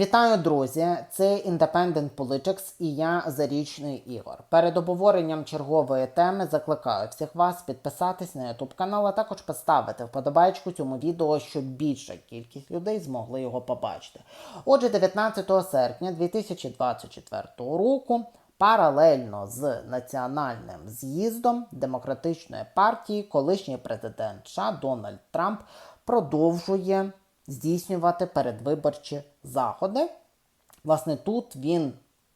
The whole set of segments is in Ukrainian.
Вітаю, друзі! Це Independent Politics і я Зарічний Ігор. Перед обговоренням чергової теми закликаю всіх вас підписатись на YouTube канал, а також поставити вподобайку цьому відео, щоб більша кількість людей змогли його побачити. Отже, 19 серпня 2024 року. Паралельно з національним з'їздом демократичної партії, колишній президент США Дональд Трамп продовжує здійснювати передвиборчі заходи. Власне, тут він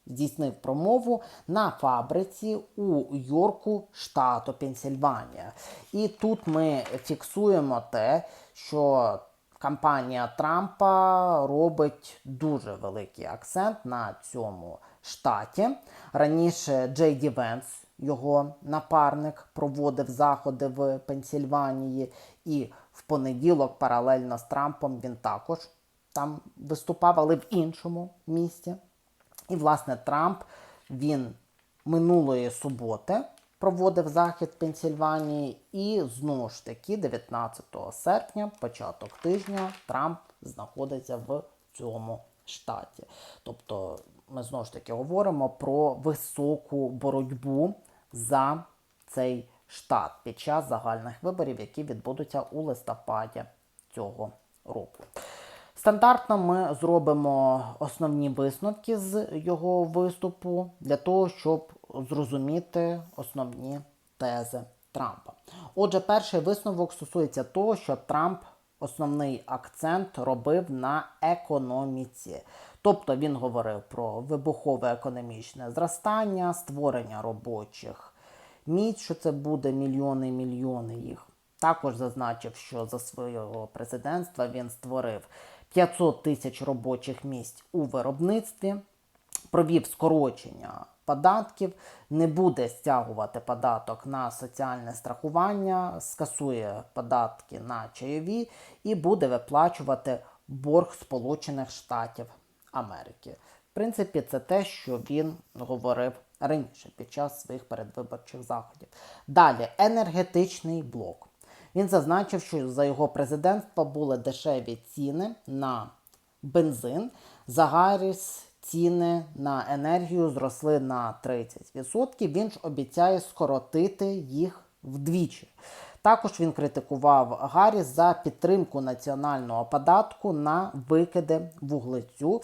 здійснив промову на фабриці у Йорку, штату Пенсільванія. І тут ми фіксуємо те, що кампанія Трампа робить дуже великий акцент на цьому штаті. Раніше Джей Ді Венс, його напарник, проводив заходи в Пенсільванії, і в понеділок, паралельно з Трампом, він також там виступав, але в іншому місті. І, власне, Трамп він минулої суботи проводив захід Пенсільванії, і знову ж таки, 19 серпня, початок тижня, Трамп знаходиться в цьому штаті. Тобто, ми знову ж таки говоримо про високу боротьбу за цей штат під час загальних виборів, які відбудуться у листопаді цього року. Стандартно ми зробимо основні висновки з його виступу для того, щоб зрозуміти основні тези Трампа. Отже, перший висновок стосується того, що Трамп основний акцент робив на економіці. Тобто він говорив про вибухове економічне зростання, створення робочих місць, що це буде мільйони і мільйони їх. Також зазначив, що за свого президентства він створив 500 тисяч робочих місць у виробництві, провів скорочення податків, не буде стягувати податок на соціальне страхування, скасує податки на чайові і буде виплачувати борг Сполучених Штатів Америки. В принципі, це те, що він говорив раніше під час своїх передвиборчих заходів. Далі енергетичний блок. Він зазначив, що за його президентства були дешеві ціни на бензин. За Гарріс ціни на енергію зросли на 30%. Він ж обіцяє скоротити їх вдвічі. Також він критикував Гарріс за підтримку національного податку на викиди вуглецю.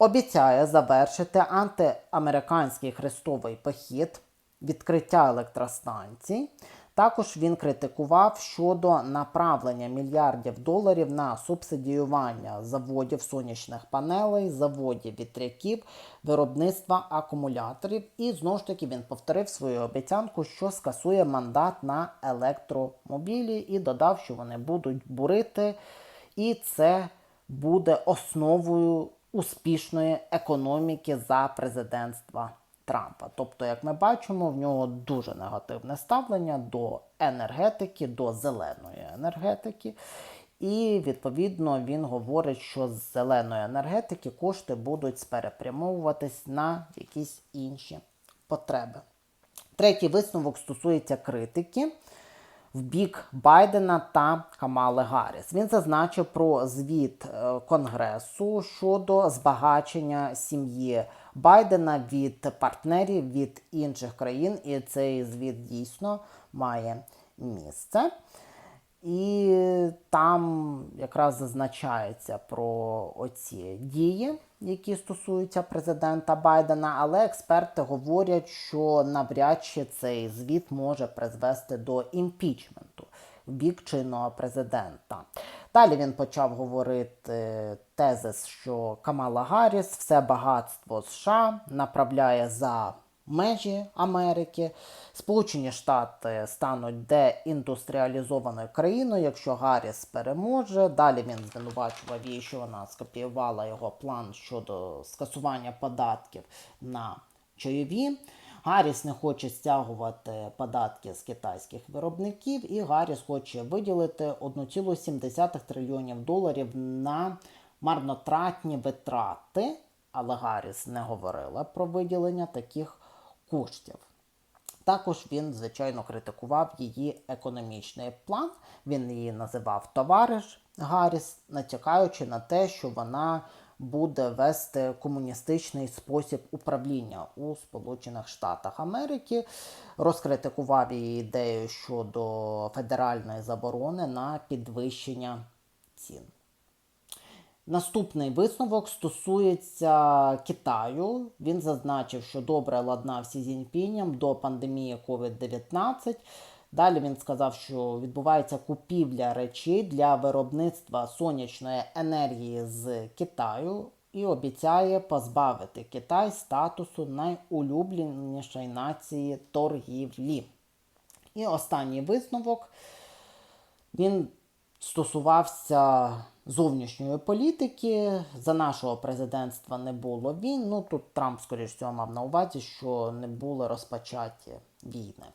Обіцяє завершити антиамериканський хрестовий похід, відкриття електростанцій. Також він критикував щодо направлення мільярдів доларів на субсидіювання заводів сонячних панелей, заводів вітряків, виробництва акумуляторів. І знову ж таки він повторив свою обіцянку, що скасує мандат на електромобілі, і додав, що вони будуть бурити, і це буде основою успішної економіки за президентства. Трампа. Тобто, як ми бачимо, в нього дуже негативне ставлення до енергетики, до зеленої енергетики. І, відповідно, він говорить, що з зеленої енергетики кошти будуть сперепрямовуватись на якісь інші потреби. Третій висновок стосується критики в бік Байдена та Камали Гарріс. Він зазначив про звіт е, Конгресу щодо збагачення сім'ї Байдена від партнерів від інших країн, і цей звіт дійсно має місце. І там якраз зазначається про оці дії, які стосуються президента Байдена, але експерти говорять, що навряд чи цей звіт може призвести до імпічменту в бік чинного президента. Далі він почав говорити тезис, що Камала Гарріс все багатство США направляє за межі Америки. Сполучені Штати стануть деіндустріалізованою країною, якщо Гарріс переможе. Далі він звинувачував її, що вона скопіювала його план щодо скасування податків на чайові. Гарріс не хоче стягувати податки з китайських виробників, і Гарріс хоче виділити 1,7 трильйонів доларів на марнотратні витрати. Але Гарріс не говорила про виділення таких коштів. Також він, звичайно, критикував її економічний план. Він її називав товариш Гарріс, натякаючи на те, що вона буде вести комуністичний спосіб управління у Сполучених Штатах Америки. Розкритикував її ідею щодо федеральної заборони на підвищення цін. Наступний висновок стосується Китаю. Він зазначив, що добре ладнав Сі Цзіньпінем до пандемії COVID-19. Далі він сказав, що відбувається купівля речей для виробництва сонячної енергії з Китаю і обіцяє позбавити Китай статусу найулюбленішої нації торгівлі. І останній висновок він стосувався зовнішньої політики. За нашого президентства не було війн. Ну тут Трамп, скоріш всього, мав на увазі, що не були розпочаті війни.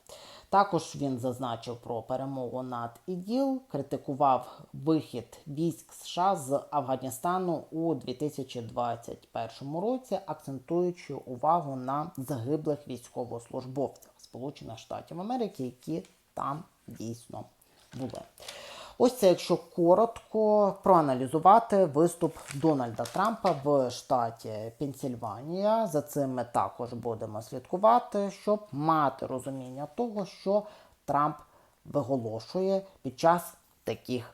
Також він зазначив про перемогу над ІДІЛ, критикував вихід військ США з Афганістану у 2021 році, акцентуючи увагу на загиблих військовослужбовцях Сполучених Штатів Америки, які там дійсно були. Ось це, якщо коротко проаналізувати виступ Дональда Трампа в штаті Пенсільванія. За цим ми також будемо слідкувати, щоб мати розуміння того, що Трамп виголошує під час таких